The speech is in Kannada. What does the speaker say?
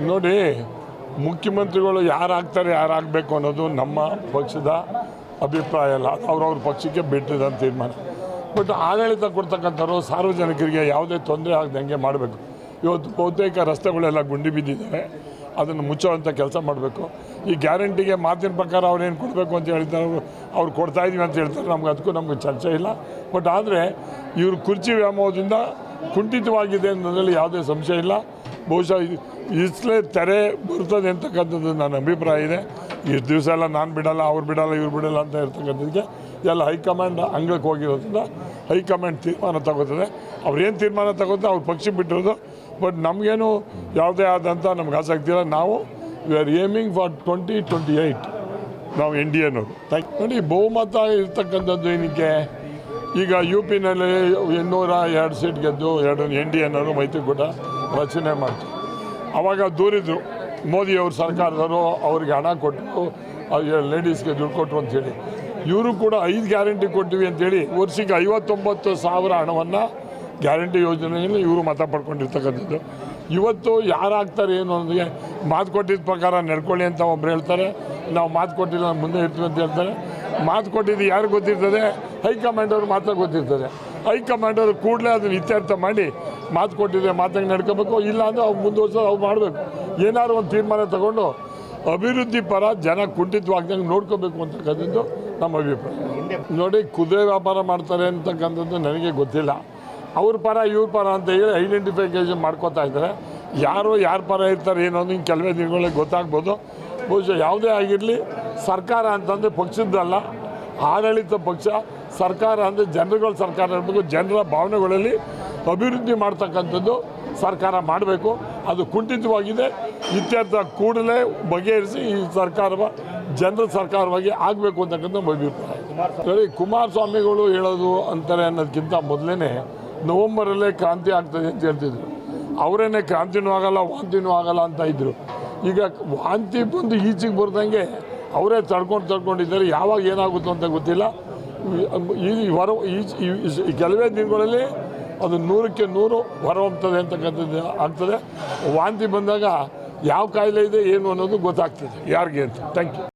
ನೋಡಿ, ಮುಖ್ಯಮಂತ್ರಿಗಳು ಯಾರು ಆಗ್ತಾರೆ ಯಾರು ಆಗಬೇಕು ಅನ್ನೋದು ನಮ್ಮ ಪಕ್ಷದ ಅಭಿಪ್ರಾಯ ಅಲ್ಲ. ಅವ್ರವ್ರ ಪಕ್ಷಕ್ಕೆ ಬಿಟ್ಟಿದಂತ ತೀರ್ಮಾನ. ಬಟ್ ಆಡಳಿತ ಕೊಡ್ತಕ್ಕಂಥವ್ರು ಸಾರ್ವಜನಿಕರಿಗೆ ಯಾವುದೇ ತೊಂದರೆ ಆಗದಂಗೆ ಮಾಡಬೇಕು. ಇವತ್ತು ಬಹುತೇಕ ರಸ್ತೆಗಳೆಲ್ಲ ಗುಂಡಿ ಬಿದ್ದಿದ್ದಾರೆ ಅದನ್ನು ಮುಚ್ಚೋವಂಥ ಕೆಲಸ ಮಾಡಬೇಕು. ಈ ಗ್ಯಾರಂಟಿಗೆ ಮಾತಿನ ಪ್ರಕಾರ ಅವ್ರೇನು ಕೊಡಬೇಕು ಅಂತ ಹೇಳ್ತಾರೆ ಅವ್ರು ಅವ್ರು ಕೊಡ್ತಾ ಇದೀವಿ ಅಂತ ಹೇಳ್ತಾರೆ. ನಮ್ಗೆ ಅದಕ್ಕೂ ನಮಗೆ ಚರ್ಚೆ ಇಲ್ಲ. ಬಟ್ ಆದರೆ ಇವರು ಕುರ್ಚಿ ವ್ಯಾಮೋಹದಿಂದ ಕುಂಠಿತವಾಗಿದೆ ಅನ್ನೋದ್ರಲ್ಲಿ ಯಾವುದೇ ಸಂಶಯ ಇಲ್ಲ. ಬಹುಶಃ ಇಸ್ಲೇ ತೆರೆ ಬರ್ತದೆ ಅಂತಕ್ಕಂಥದ್ದು ನನ್ನ ಅಭಿಪ್ರಾಯ ಇದೆ. ಇಷ್ಟು ದಿವಸ ಎಲ್ಲ ನಾನು ಬಿಡಲ್ಲ, ಅವ್ರು ಬಿಡಲ್ಲ, ಇವ್ರು ಬಿಡಲ್ಲ ಅಂತ ಇರ್ತಕ್ಕಂಥದ್ದಕ್ಕೆ ಎಲ್ಲ ಹೈಕಮಾಂಡ್ ಅಂಗಳಕ್ಕೆ ಹೋಗಿರೋದ್ರಿಂದ ಹೈಕಮಾಂಡ್ ತೀರ್ಮಾನ ತಗೋತದೆ. ಅವ್ರೇನು ತೀರ್ಮಾನ ತಗೋತಾರೆ ಅವ್ರು ಪಕ್ಷ ಬಿಟ್ಟಿರೋದು. ಬಟ್ ನಮಗೇನು ಯಾವುದೇ ಆದಂಥ ನಮ್ಗೆ ಆಸಕ್ತಿ ಇಲ್ಲ. ನಾವು we are aiming for twenty twenty eight ನಾವು ಡಿ ಎನವರು ನೋಡಿ, ಬಹುಮತ ಇರ್ತಕ್ಕಂಥದ್ದು ಏನಕ್ಕೆ? ಈಗ ಯು ಪಿನಲ್ಲಿ ಇನ್ನೂರ ಎರಡು ಸೀಟ್ ಗೆದ್ದು ಎರಡು ಎನ್ ಡಿ ಮೈತ್ರಿಕೂಟ. ರಚನೆ ಮಾಡ್ತಾರೆ ಅವಾಗ ದೂರಿದ್ರು. ಮೋದಿಯವ್ರ ಸರ್ಕಾರದವರು ಅವ್ರಿಗೆ ಹಣ ಕೊಟ್ಟು ಲೇಡೀಸ್ಗೆ ದುಡ್ಡು ಕೊಟ್ಟರು ಅಂಥೇಳಿ ಇವರು ಕೂಡ ಐದು ಗ್ಯಾರಂಟಿ ಕೊಟ್ಟಿವಿ ಅಂತೇಳಿ ವರ್ಷಕ್ಕೆ ಐವತ್ತೊಂಬತ್ತು ಸಾವಿರ ಹಣವನ್ನು ಗ್ಯಾರಂಟಿ ಯೋಜನೆಯಲ್ಲಿ ಇವರು ಮತ ಪಡ್ಕೊಂಡಿರ್ತಕ್ಕಂಥದ್ದು. ಇವತ್ತು ಯಾರಾಗ್ತಾರೆ ಏನು ಅಂದರೆ ಮಾತು ಕೊಟ್ಟಿದ್ದ ಪ್ರಕಾರ ನಡ್ಕೊಳ್ಳಿ ಅಂತ ಒಬ್ರು ಹೇಳ್ತಾರೆ. ನಾವು ಮಾತು ಕೊಟ್ಟಿಲ್ಲ, ಮುಂದೆ ಇರ್ತೀವಿ ಅಂತ ಹೇಳ್ತಾರೆ. ಮಾತು ಕೊಟ್ಟಿದ್ದು ಯಾರು ಗೊತ್ತಿರ್ತದೆ? ಹೈಕಮಾಂಡ್ ಅವ್ರು ಮಾತ್ರ ಗೊತ್ತಿರ್ತದೆ. ಹೈಕಮಾಂಡ್ ಅದು ಕೂಡಲೇ ಅದನ್ನು ಇತ್ಯರ್ಥ ಮಾಡಿ ಮಾತು ಕೊಟ್ಟಿದೆ ಮಾತಂಗೆ ನಡ್ಕೋಬೇಕು ಇಲ್ಲ ಅಂದರೆ ಅವ್ರು ಮುಂದುವರ್ಸೋದು ಅವ್ರು ಮಾಡಬೇಕು. ಏನಾದ್ರು ಒಂದು ತೀರ್ಮಾನ ತಗೊಂಡು ಅಭಿವೃದ್ಧಿ ಪರ ಜನ ಕುಂಠಿತವಾಗ್ದಂಗೆ ನೋಡ್ಕೋಬೇಕು ಅಂತಕ್ಕಂಥದ್ದು ನಮ್ಮ ಅಭಿಪ್ರಾಯ. ನೋಡಿ, ಕುದುರೆ ವ್ಯಾಪಾರ ಮಾಡ್ತಾರೆ ಅಂತಕ್ಕಂಥದ್ದು ನನಗೆ ಗೊತ್ತಿಲ್ಲ. ಅವ್ರ ಪರ, ಇವ್ರ ಪರ ಅಂತ ಹೇಳಿ ಐಡೆಂಟಿಫಿಕೇಷನ್ ಮಾಡ್ಕೋತಾ ಇದ್ದಾರೆ. ಯಾರು ಯಾರ ಪರ ಇರ್ತಾರೆ ಏನೋ ಹಿಂಗೆ ಕೆಲವೇ ದಿನಗಳಿಗೆ ಗೊತ್ತಾಗ್ಬೋದು. ಬಹುಶಃ ಯಾವುದೇ ಆಗಿರಲಿ ಸರ್ಕಾರ ಅಂತಂದರೆ ಪಕ್ಷದ್ದಲ್ಲ ಆಡಳಿತ ಪಕ್ಷ ಸರ್ಕಾರ ಅಂದರೆ ಜನರುಗಳ ಸರ್ಕಾರ ಇರಬೇಕು ಜನರ ಭಾವನೆಗಳಲ್ಲಿ ಅಭಿವೃದ್ಧಿ ಮಾಡ್ತಕ್ಕಂಥದ್ದು ಸರ್ಕಾರ ಮಾಡಬೇಕು. ಅದು ಕುಂಠಿತವಾಗಿದೆ. ಇತ್ಯರ್ಥ ಕೂಡಲೇ ಬಗೆಹರಿಸಿ ಈ ಸರ್ಕಾರ ಜನರ ಸರ್ಕಾರವಾಗಿ ಆಗಬೇಕು ಅಂತಕ್ಕಂಥ ಅಭಿಪ್ರಾಯ. ಸರಿ, ಕುಮಾರಸ್ವಾಮಿಗಳು ಹೇಳೋದು ಅಂತಾರೆ ಅನ್ನೋದಕ್ಕಿಂತ ಮೊದಲೇ ನವಂಬರಲ್ಲೇ ಕ್ರಾಂತಿ ಆಗ್ತದೆ ಅಂತ ಹೇಳ್ತಿದ್ರು. ಅವರೇನೆ ಕ್ರಾಂತಿನೂ ಆಗಲ್ಲ, ವಾಂತಿನೂ ಆಗಲ್ಲ ಅಂತ ಇದ್ದರು ಈಗ ವಾಂತಿ ಬಂದು ಈಚೆಗೆ ಬರ್ದಂಗೆ ಅವರೇ ತಡ್ಕೊಂಡು ತಡ್ಕೊಂಡಿದ್ದಾರೆ. ಯಾವಾಗ ಏನಾಗುತ್ತೋ ಅಂತ ಗೊತ್ತಿಲ್ಲ. ಈ ವರ ಈ ಕೆಲವೇ ದಿನಗಳಲ್ಲಿ ಅದು ನೂರಕ್ಕೆ ನೂರು ಹೊರಹೊಮ್ತದೆ ಅಂತಕ್ಕಂಥದ್ದು ಆಗ್ತದೆ. ವಾಂತಿ ಬಂದಾಗ ಯಾವ ಕಾಯಿಲೆ ಇದೆ ಏನು ಅನ್ನೋದು ಗೊತ್ತಾಗ್ತದೆ ಯಾರಿಗೆ ಅಂತ. Thank you